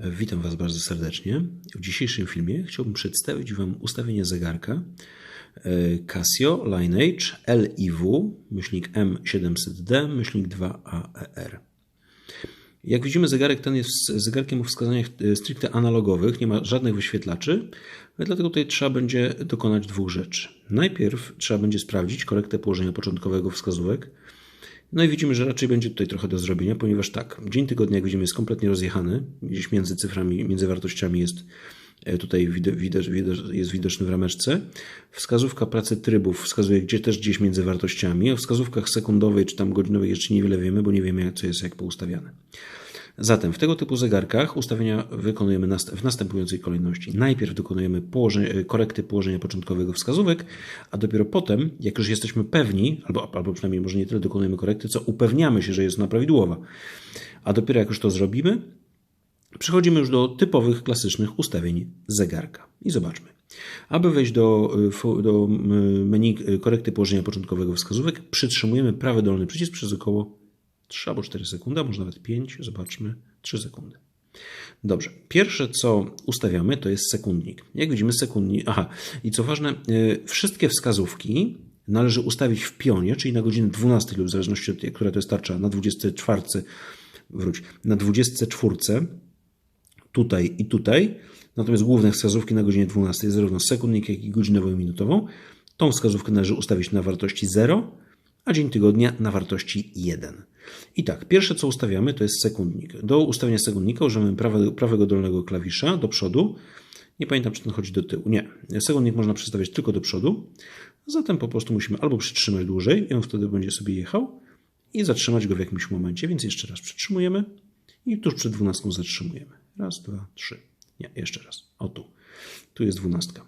Witam Was bardzo serdecznie. W dzisiejszym filmie chciałbym przedstawić Wam ustawienie zegarka e, Casio Lineage LIW, myślnik M700D, myślnik 2AER. Jak widzimy, zegarek ten jest zegarkiem o wskazaniach e, stricte analogowych, nie ma żadnych wyświetlaczy, dlatego tutaj trzeba będzie dokonać dwóch rzeczy. Najpierw trzeba będzie sprawdzić korektę położenia początkowego wskazówek, no i widzimy, że raczej będzie tutaj trochę do zrobienia, ponieważ tak, dzień tygodnia, jak widzimy, jest kompletnie rozjechany. Gdzieś między cyframi, między wartościami jest e, tutaj jest widoczny w rameczce. Wskazówka pracy trybów wskazuje gdzie też gdzieś między wartościami. O wskazówkach sekundowej czy tam godzinowej jeszcze niewiele wiemy, bo nie wiemy, co jest jak poustawiane. Zatem w tego typu zegarkach ustawienia wykonujemy w następującej kolejności. Najpierw dokonujemy położenie, korekty położenia początkowego wskazówek, a dopiero potem, jak już jesteśmy pewni, albo, albo przynajmniej może nie tyle dokonujemy korekty, co upewniamy się, że jest ona prawidłowa. A dopiero jak już to zrobimy, przechodzimy już do typowych, klasycznych ustawień zegarka. I zobaczmy. Aby wejść do, do menu korekty położenia początkowego wskazówek, przytrzymujemy prawy dolny przycisk przez około 3 albo 4 sekundy, a może nawet 5, zobaczmy, 3 sekundy. Dobrze, pierwsze co ustawiamy to jest sekundnik. Jak widzimy, sekundnik. Aha, i co ważne, y, wszystkie wskazówki należy ustawić w pionie, czyli na godzinę 12 lub w zależności od która to jest tarcza, na 24, wróć, na 24, tutaj i tutaj. Natomiast główne wskazówki na godzinie 12 jest zarówno sekundnik, jak i godzinową i minutową. Tą wskazówkę należy ustawić na wartości 0, a dzień tygodnia na wartości 1. I tak, pierwsze co ustawiamy to jest sekundnik. Do ustawienia sekundnika używamy prawe, prawego dolnego klawisza do przodu. Nie pamiętam, czy ten chodzi do tyłu. Nie. Sekundnik można przestawiać tylko do przodu. Zatem po prostu musimy albo przytrzymać dłużej i on wtedy będzie sobie jechał i zatrzymać go w jakimś momencie. Więc jeszcze raz przytrzymujemy i tuż przed dwunastką zatrzymujemy. Raz, dwa, trzy. Nie, jeszcze raz. O tu. Tu jest dwunastka.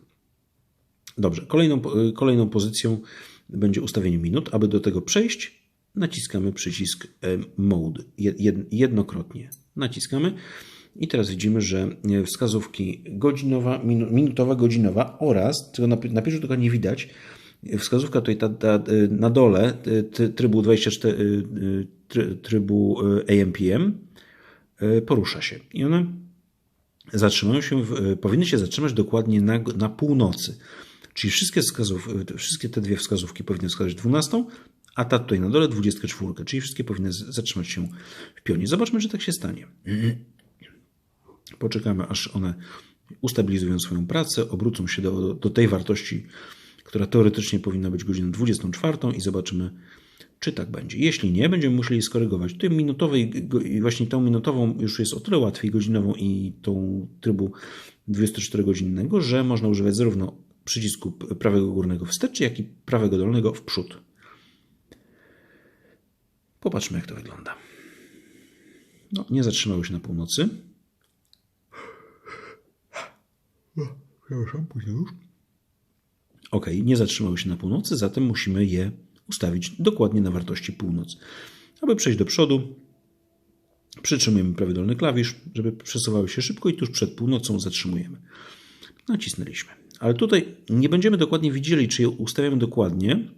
Dobrze. Kolejną, kolejną pozycją będzie ustawienie minut. Aby do tego przejść, naciskamy przycisk e, Mode jednokrotnie. Naciskamy i teraz widzimy, że e, wskazówki godzinowa, minutowa, godzinowa oraz, czego na, pierwszy tylko nie widać, wskazówka tutaj ta, ta, e, na dole trybu 24, trybu AMPM porusza się i one zatrzymają się, powinny się zatrzymać dokładnie na, na północy. Czyli wszystkie, wskazów, wszystkie te dwie wskazówki powinny wskazać 12, a ta tutaj na dole 24, czyli wszystkie powinny zatrzymać się w pionie. Zobaczmy, że tak się stanie. Poczekamy, aż one ustabilizują swoją pracę, obrócą się do, do tej wartości, która teoretycznie powinna być godziną 24 i zobaczymy, czy tak będzie. Jeśli nie, będziemy musieli skorygować. Tutaj minutowej, właśnie tą minutową już jest o tyle łatwiej, godzinową i tą trybu 24-godzinnego, że można używać zarówno przycisku prawego górnego wstecz, jak i prawego dolnego w przód. Popatrzmy, jak to wygląda. No, nie zatrzymały się na północy. Przepraszam, później już. Ok, nie zatrzymały się na północy, zatem musimy je ustawić dokładnie na wartości północ. Aby przejść do przodu, przytrzymujemy prawy dolny klawisz, żeby przesuwały się szybko i tuż przed północą zatrzymujemy. Nacisnęliśmy. Ale tutaj nie będziemy dokładnie widzieli, czy je ustawiamy dokładnie,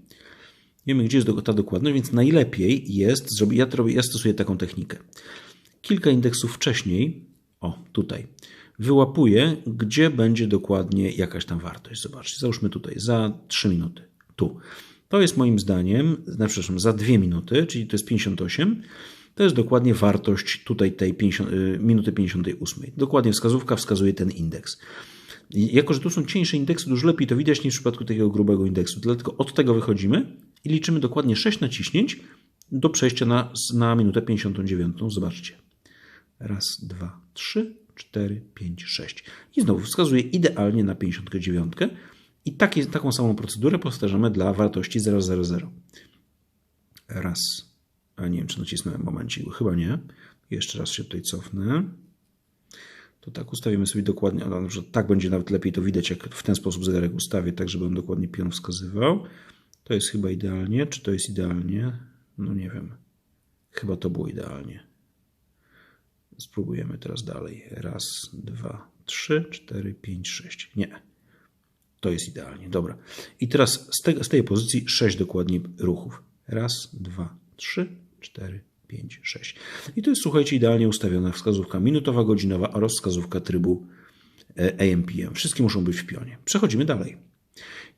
Wiemy, gdzie jest ta dokładność, więc najlepiej jest zrobić. Ja, ja stosuję taką technikę. Kilka indeksów wcześniej, o tutaj, wyłapuję, gdzie będzie dokładnie jakaś tam wartość. Zobaczcie, załóżmy tutaj za 3 minuty. Tu. To jest moim zdaniem, znaczy, przepraszam, za 2 minuty, czyli to jest 58. To jest dokładnie wartość tutaj tej 50, y, minuty 58. Dokładnie wskazówka wskazuje ten indeks. Jako, że tu są cieńsze indeksy, dużo lepiej to widać niż w przypadku takiego grubego indeksu. Dlatego od tego wychodzimy i liczymy dokładnie 6 naciśnięć do przejścia na, na minutę 59. Zobaczcie. Raz, dwa, trzy, cztery, pięć, sześć. I znowu wskazuje idealnie na 59. I taki, taką samą procedurę powtarzamy dla wartości 000. Raz. A nie wiem, czy nacisnąłem momencie. Chyba nie. Jeszcze raz się tutaj cofnę. To tak ustawimy sobie dokładnie, ale tak będzie nawet lepiej to widać, jak w ten sposób zegarek ustawię, tak żeby on dokładnie pion wskazywał. To jest chyba idealnie. Czy to jest idealnie? No nie wiem. Chyba to było idealnie. Spróbujemy teraz dalej. Raz, dwa, trzy, cztery, pięć, sześć. Nie. To jest idealnie. Dobra. I teraz z, te, z tej pozycji sześć dokładnie ruchów. Raz, dwa, trzy, cztery, 5, 6. I to jest, słuchajcie, idealnie ustawiona wskazówka minutowa, godzinowa oraz wskazówka trybu e, AMPM. Wszystkie muszą być w pionie. Przechodzimy dalej.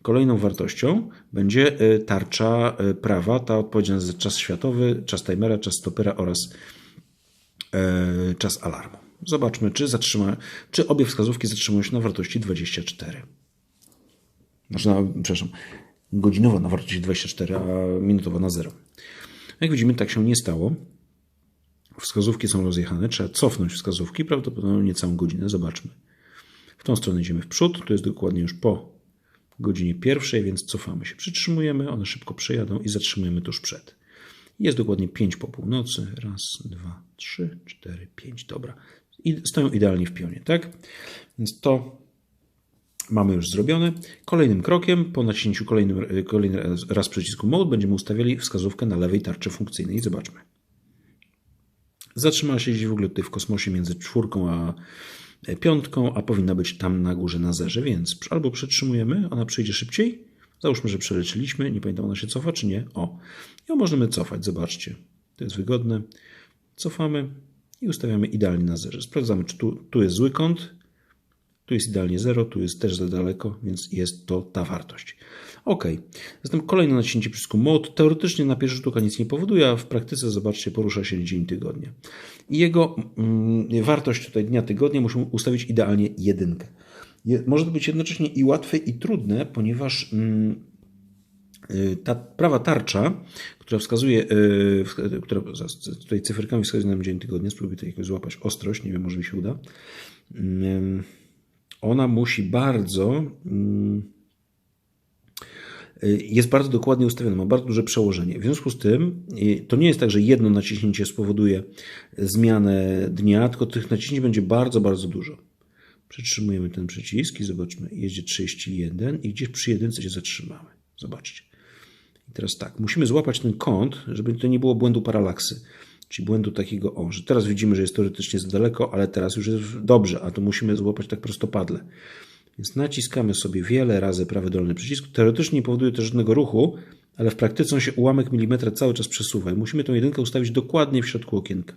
Kolejną wartością będzie e, tarcza e, prawa, ta odpowiedzialna za czas światowy, czas timera, czas stopera oraz czas alarmu. Zobaczmy, czy, zatrzyma, czy obie wskazówki zatrzymują się na wartości 24. Znaczy, na, przepraszam, godzinowa na wartości 24, a minutowa na 0. Jak widzimy, tak się nie stało. Wskazówki są rozjechane, trzeba cofnąć wskazówki, prawdopodobnie całą godzinę. Zobaczmy. W tą stronę idziemy w przód, to jest dokładnie już po godzinie pierwszej, więc cofamy się, przytrzymujemy, one szybko przejadą i zatrzymujemy tuż przed. Jest dokładnie 5 po północy. Raz, dwa, trzy, cztery, pięć. Dobra. I stoją idealnie w pionie, tak? Więc to mamy już zrobione. Kolejnym krokiem, po naciśnięciu kolejnym, kolejny raz przycisku Mode, będziemy ustawiali wskazówkę na lewej tarczy funkcyjnej. Zobaczmy. Zatrzymała się gdzieś w ogóle tutaj w kosmosie między czwórką a piątką, a powinna być tam na górze na zerze, więc albo przytrzymujemy, ona przyjdzie szybciej. Załóżmy, że przeleczyliśmy, nie pamiętam, ona się cofa czy nie. O, ją możemy cofać, zobaczcie. To jest wygodne. Cofamy i ustawiamy idealnie na zerze. Sprawdzamy, czy tu, tu jest zły kąt, tu jest idealnie 0, tu jest też za daleko, więc jest to ta wartość. OK. Zatem kolejne naciśnięcie przycisku Mode. Teoretycznie na pierwszy sztuka nic nie powoduje, a w praktyce, zobaczcie, porusza się dzień tygodnia. I jego mm, wartość tutaj dnia tygodnia musimy ustawić idealnie jedynkę. Je, może to być jednocześnie i łatwe, i trudne, ponieważ mm, y, ta prawa tarcza, która wskazuje, y, która tutaj cyferkami wskazuje nam dzień tygodnia, spróbuję tutaj jakoś złapać ostrość, nie wiem, może mi się uda. Mm, ona musi bardzo y, jest bardzo dokładnie ustawiona, ma bardzo duże przełożenie. W związku z tym to nie jest tak, że jedno naciśnięcie spowoduje zmianę dnia, tylko tych naciśnięć będzie bardzo, bardzo dużo. Przytrzymujemy ten przycisk i zobaczmy, jedzie 31 i gdzieś przy jedynce się zatrzymamy. Zobaczcie. I teraz tak, musimy złapać ten kąt, żeby to nie było błędu paralaksy. Czyli błędu takiego, o, że teraz widzimy, że jest teoretycznie za daleko, ale teraz już jest dobrze, a tu musimy złapać tak prostopadle. Więc naciskamy sobie wiele razy prawy dolny przycisk. Teoretycznie nie powoduje to żadnego ruchu, ale w praktyce on się ułamek milimetra cały czas przesuwa i musimy tą jedynkę ustawić dokładnie w środku okienka.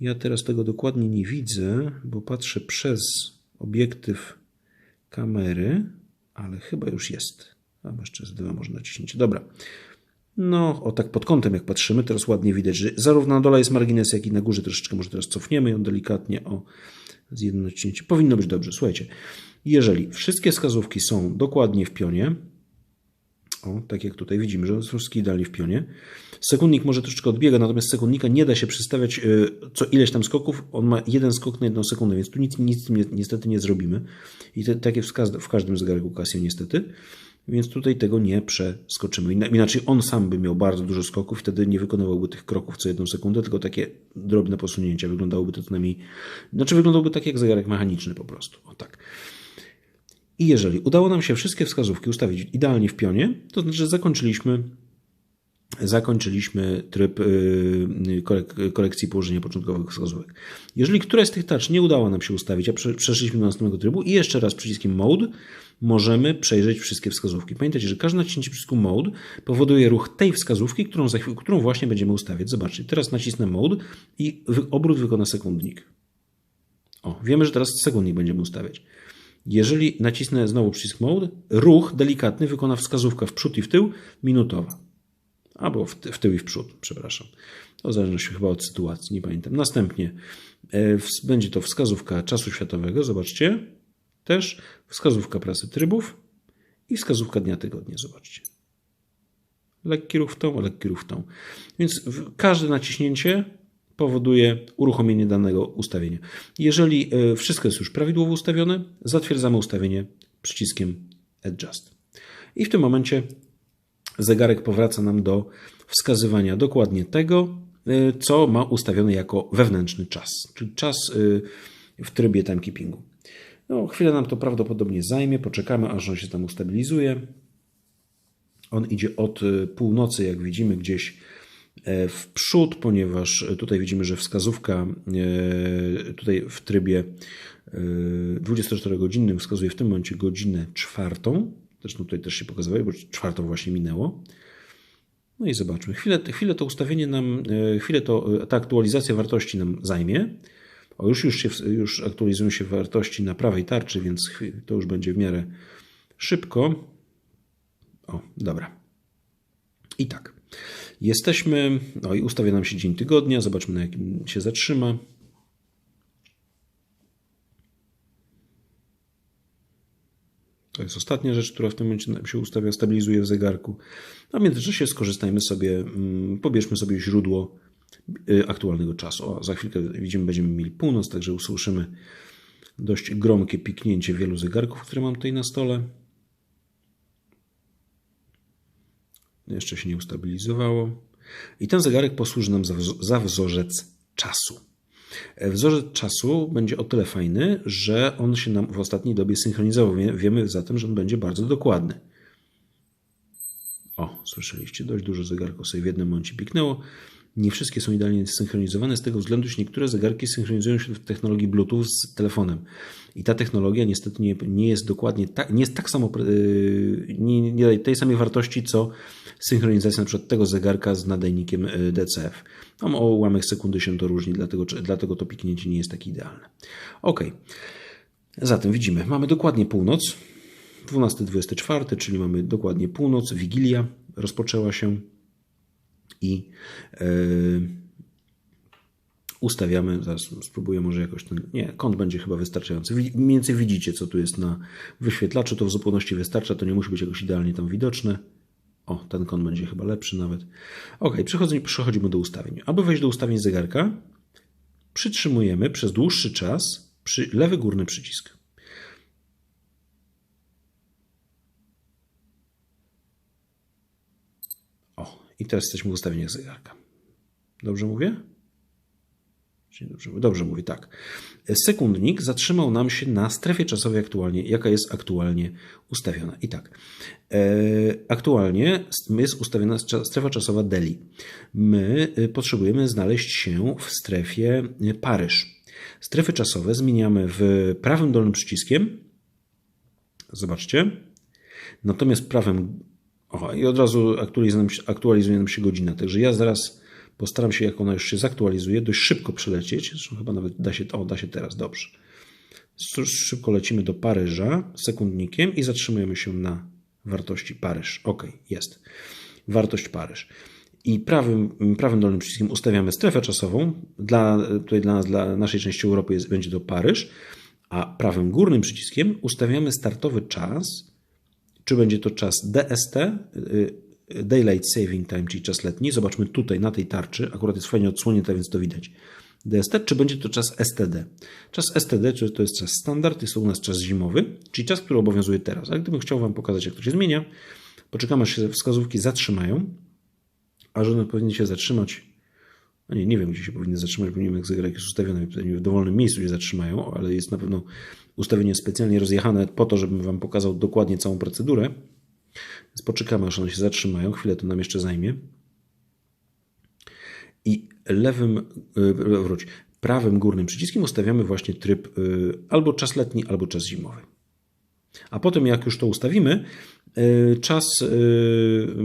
Ja teraz tego dokładnie nie widzę, bo patrzę przez obiektyw kamery, ale chyba już jest. A jeszcze z dwa może naciśnięcie. Dobra. No, o tak pod kątem jak patrzymy, teraz ładnie widać, że zarówno na dole jest margines, jak i na górze troszeczkę może teraz cofniemy ją delikatnie o z naciśnięciem. Powinno być dobrze. Słuchajcie, jeżeli wszystkie wskazówki są dokładnie w pionie, o, tak jak tutaj widzimy, że wszystkie idealnie w pionie, sekundnik może troszeczkę odbiega, natomiast sekundnika nie da się przystawiać y, co ileś tam skoków, on ma jeden skok na jedną sekundę, więc tu nic, nic niestety nie zrobimy. I te, takie w, w każdym zegarku Casio niestety więc tutaj tego nie przeskoczymy. Inaczej on sam by miał bardzo dużo skoków, wtedy nie wykonywałby tych kroków co jedną sekundę, tylko takie drobne posunięcia. Wyglądałoby to co najmniej, znaczy wyglądałby tak jak zegarek mechaniczny po prostu. O tak. I jeżeli udało nam się wszystkie wskazówki ustawić idealnie w pionie, to znaczy, że zakończyliśmy zakończyliśmy tryb y, korekcji położenia początkowych wskazówek. Jeżeli któraś z tych tarcz nie udało nam się ustawić, a przeszliśmy do następnego trybu i jeszcze raz przyciskiem Mode możemy przejrzeć wszystkie wskazówki. Pamiętajcie, że każde naciśnięcie przycisku Mode powoduje ruch tej wskazówki, którą, za chwilę, którą właśnie będziemy ustawiać. Zobaczcie, teraz nacisnę Mode i obrót wykona sekundnik. O, wiemy, że teraz sekundnik będziemy ustawiać. Jeżeli nacisnę znowu przycisk Mode, ruch delikatny wykona wskazówka w przód i w tył minutowa. Albo w, w tył i w przód, przepraszam. To zależy chyba od sytuacji, nie pamiętam. Następnie e, będzie to wskazówka czasu światowego, zobaczcie. Też wskazówka prasy trybów i wskazówka dnia tygodnia, zobaczcie. Lekki ruch w tą, lekki ruch w tą. Więc każde naciśnięcie powoduje uruchomienie danego ustawienia. Jeżeli e, wszystko jest już prawidłowo ustawione, zatwierdzamy ustawienie przyciskiem Adjust. I w tym momencie zegarek powraca nam do wskazywania dokładnie tego, y, co ma ustawione jako wewnętrzny czas, czyli czas y, w trybie timekeepingu. No, chwilę nam to prawdopodobnie zajmie, poczekamy aż on się tam ustabilizuje. On idzie od y, północy, jak widzimy, gdzieś e, w przód, ponieważ tutaj widzimy, że wskazówka e, tutaj w trybie 24-godzinnym wskazuje w tym momencie godzinę czwartą. Zresztą tutaj też się pokazywało, bo czwartą właśnie minęło. No i zobaczmy. Chwilę, chwilę to ustawienie nam, e, chwilę to, ta aktualizacja wartości nam zajmie. O, już, już, się, już aktualizują się wartości na prawej tarczy, więc to już będzie w miarę szybko. O, dobra. I tak. Jesteśmy, no i ustawia nam się dzień tygodnia, zobaczmy na jakim się zatrzyma. Jest ostatnia rzecz, która w tym momencie się ustawia, stabilizuje w zegarku. A w międzyczasie skorzystajmy sobie, mm, pobierzmy sobie źródło y, aktualnego czasu. O, za chwilkę widzimy, będziemy mieli północ, także usłyszymy dość gromkie piknięcie wielu zegarków, które mam tutaj na stole. Jeszcze się nie ustabilizowało. I ten zegarek posłuży nam za, za wzorzec czasu. E, wzorzec czasu będzie o tyle fajny, że on się nam w ostatniej dobie synchronizował. Wiemy zatem, że on będzie bardzo dokładny. O, słyszeliście, dość dużo zegarków sobie w jednym momencie piknęło. Nie wszystkie są idealnie synchronizowane z tego względu, że niektóre zegarki synchronizują się w technologii Bluetooth z telefonem. I ta technologia niestety nie, nie jest dokładnie tak, nie jest tak samo, yy, nie, nie daje tej samej wartości, co synchronizacja przykład tego zegarka z nadajnikiem yy, DCF. Tam o ułamek sekundy się to różni, dlatego, dlatego to piknięcie nie jest tak idealne. Ok. Zatem widzimy, mamy dokładnie północ, 12-24, czyli mamy dokładnie północ, Wigilia rozpoczęła się i yy, ustawiamy, zaraz spróbuję może jakoś ten, nie, kąt będzie chyba wystarczający. Mniej więcej widzicie, co tu jest na wyświetlaczu, to w zupełności wystarcza, to nie musi być jakoś idealnie tam widoczne. O, ten kąt będzie chyba lepszy nawet. Ok, przechodzimy, do ustawień. Aby wejść do ustawień zegarka, przytrzymujemy przez dłuższy czas przy lewy górny przycisk. O, i teraz jesteśmy w ustawieniach zegarka. Dobrze mówię? Dobrze, dobrze mówię, tak. Sekundnik zatrzymał nam się na strefie czasowej aktualnie, jaka jest aktualnie ustawiona. I tak, e, aktualnie jest ustawiona strefa czasowa Delhi. My e, potrzebujemy znaleźć się w strefie Paryż. Strefy czasowe zmieniamy w prawym dolnym przyciskiem. Zobaczcie. Natomiast prawym. Oho, i od razu aktualizuje nam się godzina. Także ja zaraz Postaram się, jak ona już się zaktualizuje, dość szybko przelecieć. Zresztą chyba nawet da się, o, da się teraz, dobrze. Szybko lecimy do Paryża sekundnikiem i zatrzymujemy się na wartości Paryż. Ok, jest. Wartość Paryż. I prawym, prawym dolnym przyciskiem ustawiamy strefę czasową. Dla, tutaj dla nas, dla naszej części Europy jest, będzie to Paryż. A prawym górnym przyciskiem ustawiamy startowy czas. Czy będzie to czas DST, Daylight Saving Time, czyli czas letni. Zobaczmy tutaj na tej tarczy, akurat jest fajnie odsłonięta, więc to widać. DST, czy będzie to czas STD? Czas STD, czy to jest czas standard, jest to u nas czas zimowy, czyli czas, który obowiązuje teraz. Ale gdybym chciał Wam pokazać, jak to się zmienia, poczekamy, aż się wskazówki zatrzymają, a że one powinny się zatrzymać, no nie, nie wiem, gdzie się powinny zatrzymać, bo nie wiem, jak zegarek jest ustawiony, w dowolnym miejscu się zatrzymają, ale jest na pewno ustawienie specjalnie rozjechane po to, żebym Wam pokazał dokładnie całą procedurę. Więc poczekamy, aż one się zatrzymają. Chwilę to nam jeszcze zajmie. I lewym, e, wróć, prawym górnym przyciskiem ustawiamy właśnie tryb e, albo czas letni, albo czas zimowy. A potem, jak już to ustawimy, e, czas,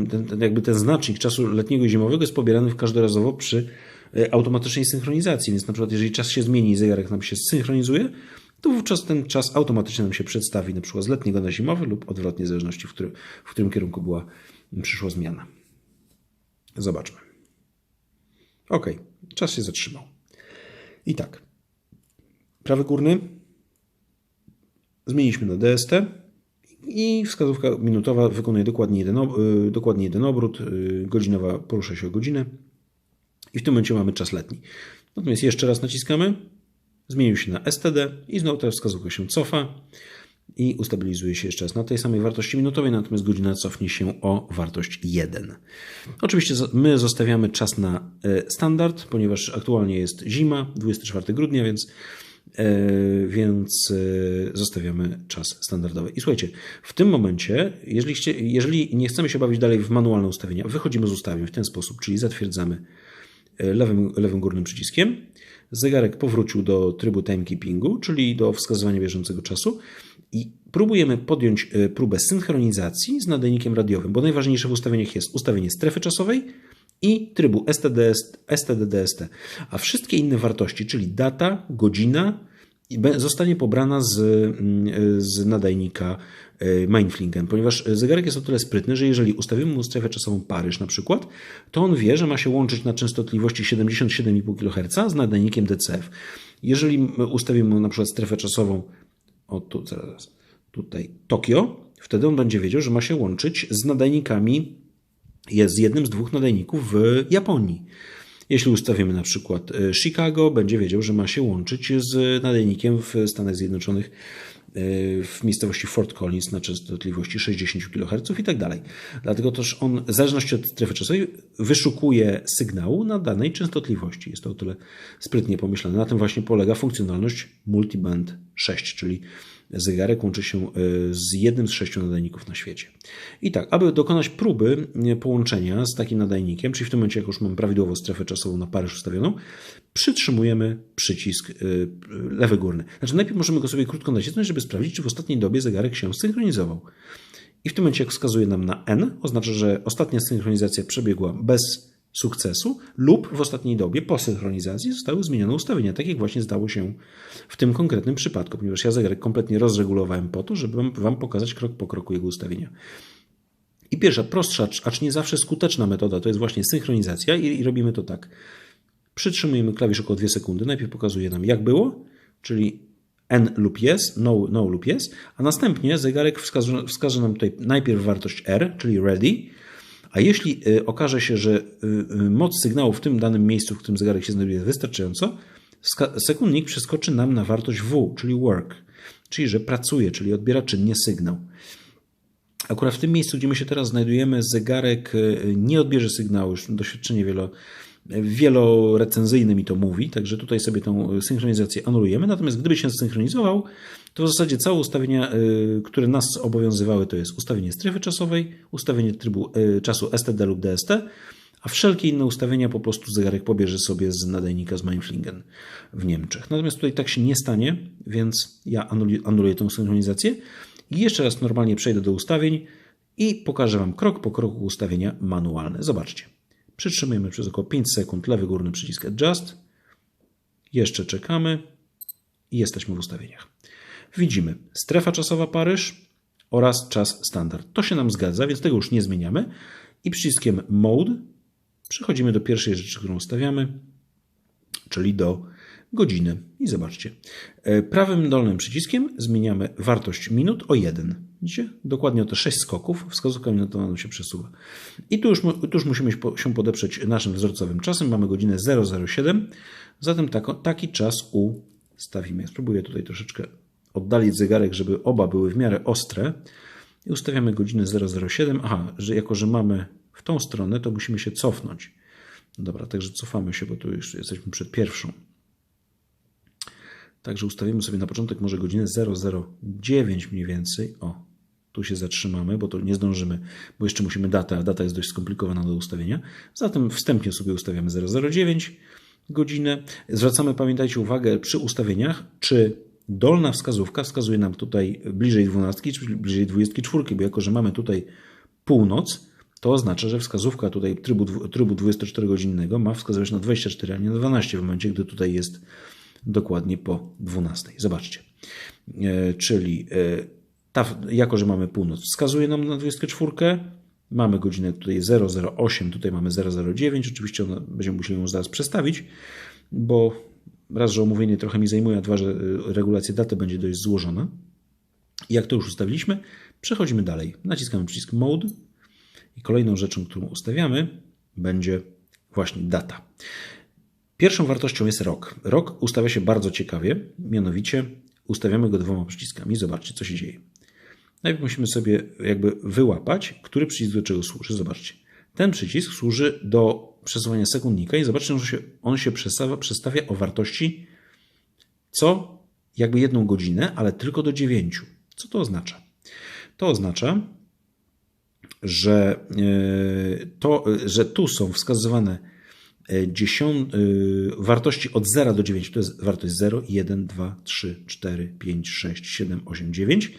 ten, jakby ten znacznik czasu letniego i zimowego jest pobierany każdorazowo przy automatycznej synchronizacji. Więc na przykład, jeżeli czas się zmieni, zegarek nam się zsynchronizuje, to wówczas ten czas automatycznie nam się przedstawi, przykład z letniego na zimowy lub odwrotnie, w zależności w którym, w którym kierunku była, przyszła zmiana. Zobaczmy. OK, czas się zatrzymał. I tak. Prawy górny zmieniliśmy na DST i wskazówka minutowa wykonuje dokładnie jeden, y, dokładnie jeden obrót, y, godzinowa porusza się o godzinę i w tym momencie mamy czas letni. Natomiast jeszcze raz naciskamy zmienił się na STD i znowu ta wskazówka się cofa i ustabilizuje się jeszcze raz na tej samej wartości minutowej, natomiast godzina cofnie się o wartość 1. Oczywiście my zostawiamy czas na e, standard, ponieważ aktualnie jest zima, 24 grudnia, więc, e, więc e, zostawiamy czas standardowy. I słuchajcie, w tym momencie, jeżeli, jeżeli nie chcemy się bawić dalej w manualne ustawienia, wychodzimy z ustawień w ten sposób, czyli zatwierdzamy lewym, lewym górnym przyciskiem. Zegarek powrócił do trybu timekeepingu, czyli do wskazywania bieżącego czasu I próbujemy podjąć e, próbę synchronizacji z nadajnikiem radiowym, bo najważniejsze w ustawieniach jest ustawienie strefy czasowej i trybu STD-DST, a wszystkie inne wartości, czyli data, godzina, zostanie pobrana z, mm, z nadajnika e, Mainflingen, ponieważ zegarek jest o tyle sprytny, że jeżeli ustawimy mu strefę czasową Paryż na przykład, to on wie, że ma się łączyć na częstotliwości 77,5 kHz z nadajnikiem DCF. Jeżeli ustawimy mu na przykład strefę czasową o tu zaraz, tutaj Tokio, wtedy on będzie wiedział, że ma się łączyć z nadajnikami, jest jednym z dwóch nadajników w Japonii. Jeśli ustawimy na przykład e, Chicago, będzie wiedział, że ma się łączyć z nadajnikiem w Stanach Zjednoczonych e, w miejscowości Fort Collins na częstotliwości 60 kHz i tak dalej. Dlatego też on, w zależności od strefy czasowej, wyszukuje sygnału na danej częstotliwości. Jest to o tyle sprytnie pomyślane. Na tym właśnie polega funkcjonalność Multiband 6, czyli zegarek łączy się e, z jednym z sześciu nadajników na świecie. I tak, aby dokonać próby połączenia z takim nadajnikiem, czyli w tym momencie, jak już mam prawidłowo strefę czasową na Paryż ustawioną, przytrzymujemy przycisk e, lewy górny. Znaczy najpierw możemy go sobie krótko nacisnąć, żeby sprawdzić, czy w ostatniej dobie zegarek się synchronizował. I w tym momencie, jak wskazuje nam na N, oznacza, że ostatnia synchronizacja przebiegła bez sukcesu lub w ostatniej dobie po synchronizacji zostały zmienione ustawienia, tak jak właśnie zdało się w tym konkretnym przypadku, ponieważ ja zegarek kompletnie rozregulowałem po to, żeby Wam pokazać krok po kroku jego ustawienia. I pierwsza, prostsza, acz nie zawsze skuteczna metoda to jest właśnie synchronizacja i, i robimy to tak. Przytrzymujemy klawisz około 2 sekundy, najpierw pokazuje nam jak było, czyli N lub yes, no, no lub yes, a następnie zegarek wskaże, wskaże nam tutaj najpierw wartość R, czyli ready, a jeśli y, okaże się, że y, y, moc sygnału w tym danym miejscu, w którym zegarek się znajduje, jest wystarczająco, sekundnik przeskoczy nam na wartość W, czyli work, czyli że pracuje, czyli odbiera czynnie sygnał. Akurat w tym miejscu, gdzie my się teraz znajdujemy, zegarek nie odbierze sygnału. Już doświadczenie wielo, wielorecenzyjne mi to mówi, także tutaj sobie tą synchronizację anulujemy. Natomiast gdyby się zsynchronizował, to w zasadzie całe ustawienia, y, które nas obowiązywały, to jest ustawienie strefy czasowej, ustawienie trybu y, czasu STD lub DST, a wszelkie inne ustawienia po prostu zegarek pobierze sobie z nadajnika z Mainflingen w Niemczech. Natomiast tutaj tak się nie stanie, więc ja anuluję tę synchronizację i jeszcze raz normalnie przejdę do ustawień i pokażę Wam krok po kroku ustawienia manualne. Zobaczcie. Przytrzymujemy przez około 5 sekund lewy górny przycisk Adjust. Jeszcze czekamy i jesteśmy w ustawieniach widzimy strefa czasowa Paryż oraz czas standard. To się nam zgadza, więc tego już nie zmieniamy. I przyciskiem Mode przechodzimy do pierwszej rzeczy, którą ustawiamy, czyli do godziny. I zobaczcie, e, prawym dolnym przyciskiem zmieniamy wartość minut o 1. Widzicie? Dokładnie o te 6 skoków wskazówka minutowa nam się przesuwa. I tu już, tu już musimy się podeprzeć naszym wzorcowym czasem. Mamy godzinę 007, zatem taki czas ustawimy. Spróbuję tutaj troszeczkę oddalić zegarek, żeby oba były w miarę ostre i ustawiamy godzinę 007. Aha, że jako, że mamy w tą stronę, to musimy się cofnąć. Dobra, także cofamy się, bo tu już jesteśmy przed pierwszą. Także ustawimy sobie na początek może godzinę 009 mniej więcej. O, tu się zatrzymamy, bo to nie zdążymy, bo jeszcze musimy datę, a data jest dość skomplikowana do ustawienia. Zatem wstępnie sobie ustawiamy 009 godzinę. Zwracamy, pamiętajcie, uwagę przy ustawieniach, czy Dolna wskazówka wskazuje nam tutaj bliżej 12, czyli bliżej 24, bo jako, że mamy tutaj północ, to oznacza, że wskazówka tutaj trybu, trybu 24-godzinnego ma wskazywać na 24, a nie na 12 w momencie, gdy tutaj jest dokładnie po 12. Zobaczcie. E, czyli e, ta, jako, że mamy północ, wskazuje nam na 24, mamy godzinę tutaj 008, tutaj mamy 009, oczywiście ona, będziemy musieli ją zaraz przestawić, bo raz, że omówienie trochę mi zajmuje, a dwa, że y, regulacja daty będzie dość złożona. I jak to już ustawiliśmy, przechodzimy dalej. Naciskamy przycisk Mode i kolejną rzeczą, którą ustawiamy, będzie właśnie data. Pierwszą wartością jest rok. Rok ustawia się bardzo ciekawie, mianowicie ustawiamy go dwoma przyciskami. Zobaczcie, co się dzieje. Najpierw musimy sobie jakby wyłapać, który przycisk do czego służy. Zobaczcie. Ten przycisk służy do przesuwania sekundnika i zobaczcie, że się, on się przestawia, przestawia o wartości co jakby jedną godzinę, ale tylko do 9. Co to oznacza? To oznacza, że, e, to, że tu są wskazywane e, dziesią- y, wartości od 0 do 9. To jest wartość 0, 1, 2, 3, 4, 5, 6, 7, 8, 9.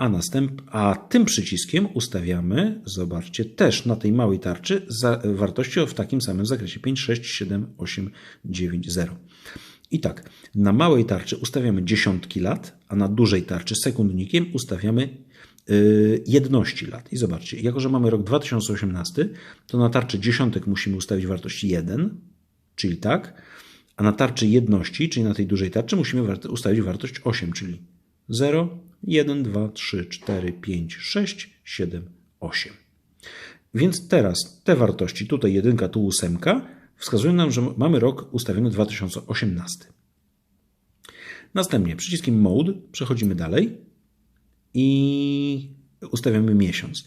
A, następ, a tym przyciskiem ustawiamy, zobaczcie, też na tej małej tarczy wartości w takim samym zakresie 5, 6, 7, 8, 9, 0. I tak, na małej tarczy ustawiamy dziesiątki lat, a na dużej tarczy sekundnikiem ustawiamy yy, jedności lat. I zobaczcie, jako że mamy rok 2018, to na tarczy dziesiątek musimy ustawić wartość 1, czyli tak, a na tarczy jedności, czyli na tej dużej tarczy, musimy ustawić wartość 8, czyli 0, 1, 2, 3, 4, 5, 6, 7, 8. Więc teraz te wartości, tutaj jedynka, tu ósemka, wskazują nam, że mamy rok ustawiony 2018. Następnie przyciskiem Mode przechodzimy dalej i ustawiamy miesiąc.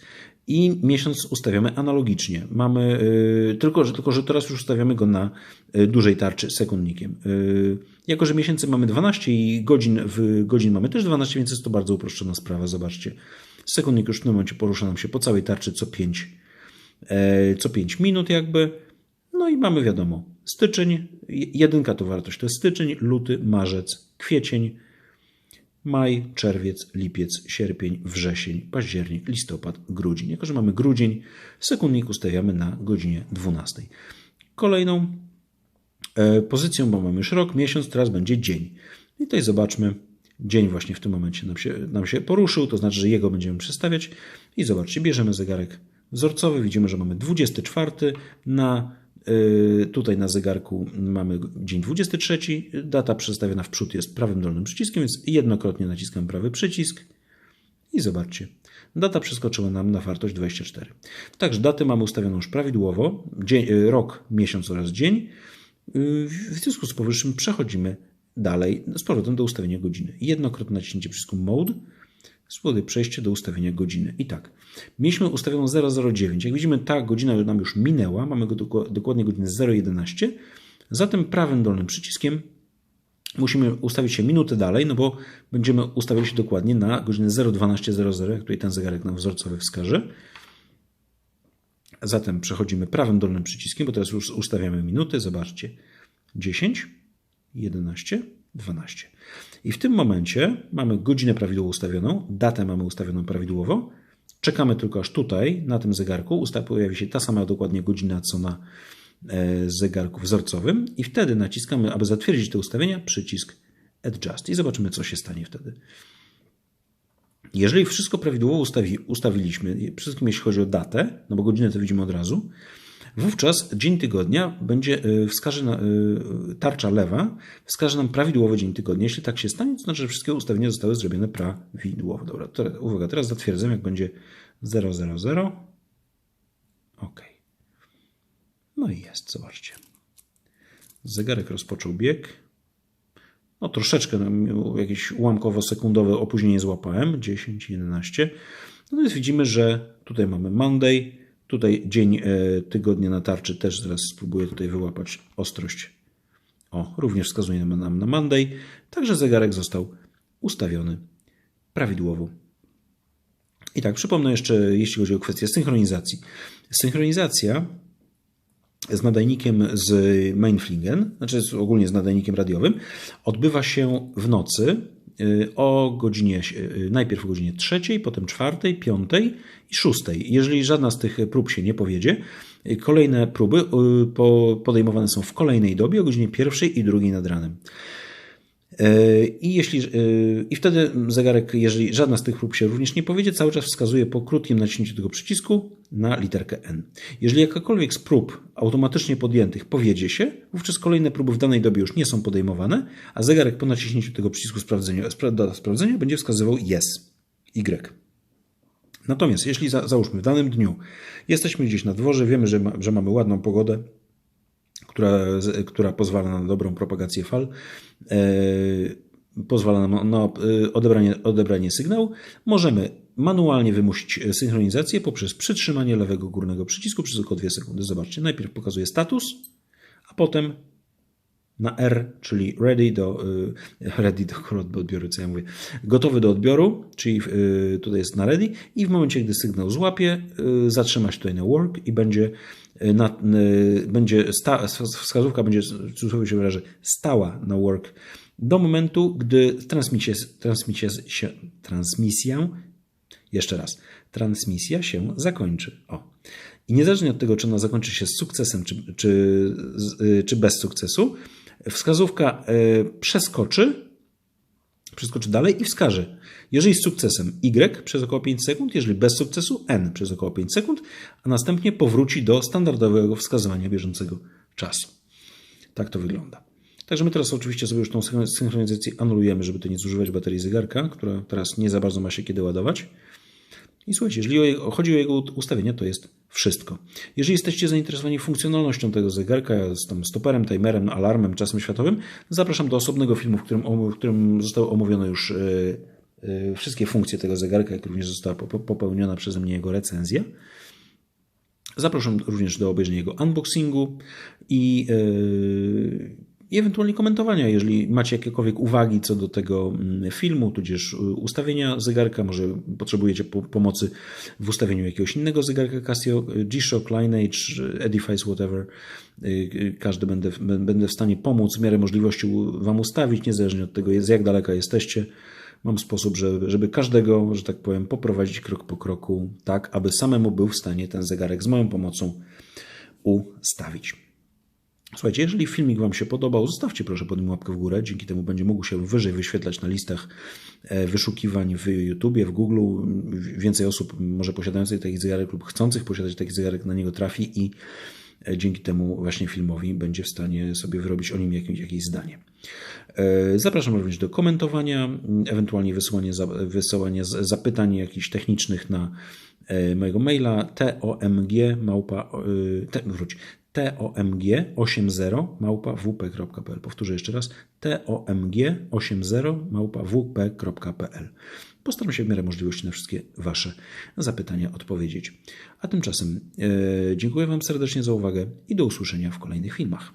I miesiąc ustawiamy analogicznie. Mamy, yy, tylko, że, tylko, że teraz już ustawiamy go na yy, dużej tarczy sekundnikiem. Yy, jako, że miesięcy mamy 12 i godzin, w godzin mamy też 12, więc jest to bardzo uproszczona sprawa. Zobaczcie. Sekundnik już w tym momencie porusza nam się po całej tarczy co 5, e, co 5 minut jakby. No i mamy wiadomo, styczeń, jedynka to wartość, to jest styczeń, luty, marzec, kwiecień, maj, czerwiec, lipiec, sierpień, wrzesień, październik, listopad, grudzień. Jako, że mamy grudzień, sekundnik ustawiamy na godzinie 12. Kolejną e, pozycją, bo mamy już rok, miesiąc, teraz będzie dzień. I tutaj zobaczmy, dzień właśnie w tym momencie nam się, nam się poruszył, to znaczy, że jego będziemy przestawiać. I zobaczcie, bierzemy zegarek wzorcowy, widzimy, że mamy 24 na tutaj na zegarku mamy dzień 23. Data przestawiona w przód jest prawym dolnym przyciskiem, więc jednokrotnie naciskam prawy przycisk i zobaczcie. Data przeskoczyła nam na wartość 24. Także daty mamy ustawioną już prawidłowo. Dzień, yy, rok, miesiąc oraz dzień. Yy, w związku z powyższym przechodzimy dalej z powrotem do ustawienia godziny. Jednokrotne naciśnięcie przycisku Mode spowoduje przejście do ustawienia godziny. I tak, mieliśmy ustawioną 009. Jak widzimy, ta godzina nam już minęła, mamy go dokładnie godzinę 011. Zatem prawym dolnym przyciskiem musimy ustawić się minutę dalej, no bo będziemy ustawiać się dokładnie na godzinę 012.00, jak tutaj ten zegarek nam wzorcowy wskaże. Zatem przechodzimy prawym dolnym przyciskiem, bo teraz już ustawiamy minuty. Zobaczcie. 10, 11, 12. I w tym momencie mamy godzinę prawidłowo ustawioną, datę mamy ustawioną prawidłowo. Czekamy tylko aż tutaj, na tym zegarku, pojawi się ta sama dokładnie godzina, co na e, zegarku wzorcowym i wtedy naciskamy, aby zatwierdzić te ustawienia, przycisk Adjust i zobaczymy, co się stanie wtedy. Jeżeli wszystko prawidłowo ustawi, ustawiliśmy, przede wszystkim jeśli chodzi o datę, no bo godzinę to widzimy od razu, Wówczas dzień tygodnia będzie y, wskaże na, y, tarcza lewa wskaże nam prawidłowy dzień tygodnia. Jeśli tak się stanie, to znaczy, że wszystkie ustawienia zostały zrobione prawidłowo. Dobra, teraz, uwaga, teraz zatwierdzam, jak będzie 000. OK. No i jest, zobaczcie. Zegarek rozpoczął bieg. No troszeczkę, jakieś ułamkowo-sekundowe opóźnienie złapałem, 10, 11. No więc widzimy, że tutaj mamy Monday, Tutaj dzień e, tygodnia na tarczy też zaraz spróbuję tutaj wyłapać ostrość. O, również wskazuje nam na Monday. Także zegarek został ustawiony prawidłowo. I tak, przypomnę jeszcze, jeśli chodzi o kwestię synchronizacji. Synchronizacja z nadajnikiem z Mainflingen, znaczy ogólnie z nadajnikiem radiowym, odbywa się w nocy o godzinie, y, najpierw o godzinie trzeciej, potem czwartej, piątej i szóstej. Jeżeli żadna z tych prób się nie powiedzie, y, kolejne próby podejmowane są w kolejnej dobie o godzinie pierwszej i drugiej nad ranem. E, I, jeśli, e, I wtedy zegarek, jeżeli żadna z tych prób się również nie powiedzie, cały czas wskazuje po krótkim naciśnięciu tego przycisku na literkę N. Jeżeli jakakolwiek z prób automatycznie podjętych powiedzie się, wówczas kolejne próby w danej dobie już nie są podejmowane, a zegarek po naciśnięciu tego przycisku sprawdzenia, sprawdzenia będzie wskazywał yes, Y. Natomiast jeśli za, załóżmy w danym dniu jesteśmy gdzieś na dworze, wiemy, że, ma, że mamy ładną pogodę, która, która pozwala na dobrą propagację fal, e, pozwala nam na e, odebranie, odebranie sygnału, możemy manualnie wymusić synchronizację poprzez przytrzymanie lewego górnego przycisku przez około 2 sekundy. Zobaczcie, najpierw pokazuje status, a potem na R, czyli ready do, e, ready do odbioru, co ja mówię, gotowy do odbioru, czyli tutaj jest na ready i w momencie, gdy sygnał złapie, zatrzyma się tutaj na work i będzie na, będzie sta, wskazówka będzie, w cudzysłowie się wyrażę, stała na work do momentu, gdy transmisja, transmisja, się, transmisja jeszcze raz, transmisja się zakończy. O. I niezależnie od tego, czy ona zakończy się z sukcesem, czy, czy, czy bez sukcesu, wskazówka przeskoczy, przeskoczy dalej i wskaże, jeżeli z sukcesem Y przez około 5 sekund, jeżeli bez sukcesu N przez około 5 sekund, a następnie powróci do standardowego wskazywania bieżącego czasu. Tak to wygląda. Także my teraz oczywiście sobie już tą synchronizację anulujemy, żeby to nie zużywać baterii zegarka, która teraz nie za bardzo ma się kiedy ładować. I słuchajcie, jeżeli chodzi o jego ustawienia, to jest wszystko. Jeżeli jesteście zainteresowani funkcjonalnością tego zegarka, z tam stoperem, timerem, alarmem, czasem światowym, zapraszam do osobnego filmu, w którym, w którym zostały omówione już yy, yy, wszystkie funkcje tego zegarka, jak również została popełniona przeze mnie jego recenzja. Zapraszam również do obejrzenia jego unboxingu i yy, i ewentualnie komentowania, jeżeli macie jakiekolwiek uwagi co do tego mm, filmu, tudzież y, ustawienia zegarka, może potrzebujecie pomocy w ustawieniu jakiegoś innego zegarka Casio, y, G-Shock, Lineage, Edifice, whatever. Y, każdy będę, będę w stanie pomóc w miarę możliwości Wam ustawić, niezależnie od tego, jak daleka jesteście. Mam sposób, żeby, żeby każdego, że tak powiem, poprowadzić krok po kroku, tak, aby samemu był w stanie ten zegarek z moją pomocą ustawić. Słuchajcie, jeżeli filmik Wam się podobał, zostawcie proszę pod nim łapkę w górę. Dzięki temu będzie mógł się wyżej wyświetlać na listach e, wyszukiwań w YouTubie, w Google. Więcej osób może posiadających taki zegarek lub chcących posiadać taki zegarek na niego trafi i e, dzięki temu właśnie filmowi będzie w stanie sobie wyrobić o nim jakieś, jakieś zdanie. E, zapraszam również do komentowania, ewentualnie wysyłania, wysyłania zapytań jakichś technicznych na mojego maila tomg małpa, te, wróć, tomg80 małpa wp.pl. Powtórzę jeszcze raz tomg80 małpa wp.pl. Postaram się w miarę możliwości na wszystkie Wasze zapytania odpowiedzieć. A tymczasem e, dziękuję Wam serdecznie za uwagę i do usłyszenia w kolejnych filmach.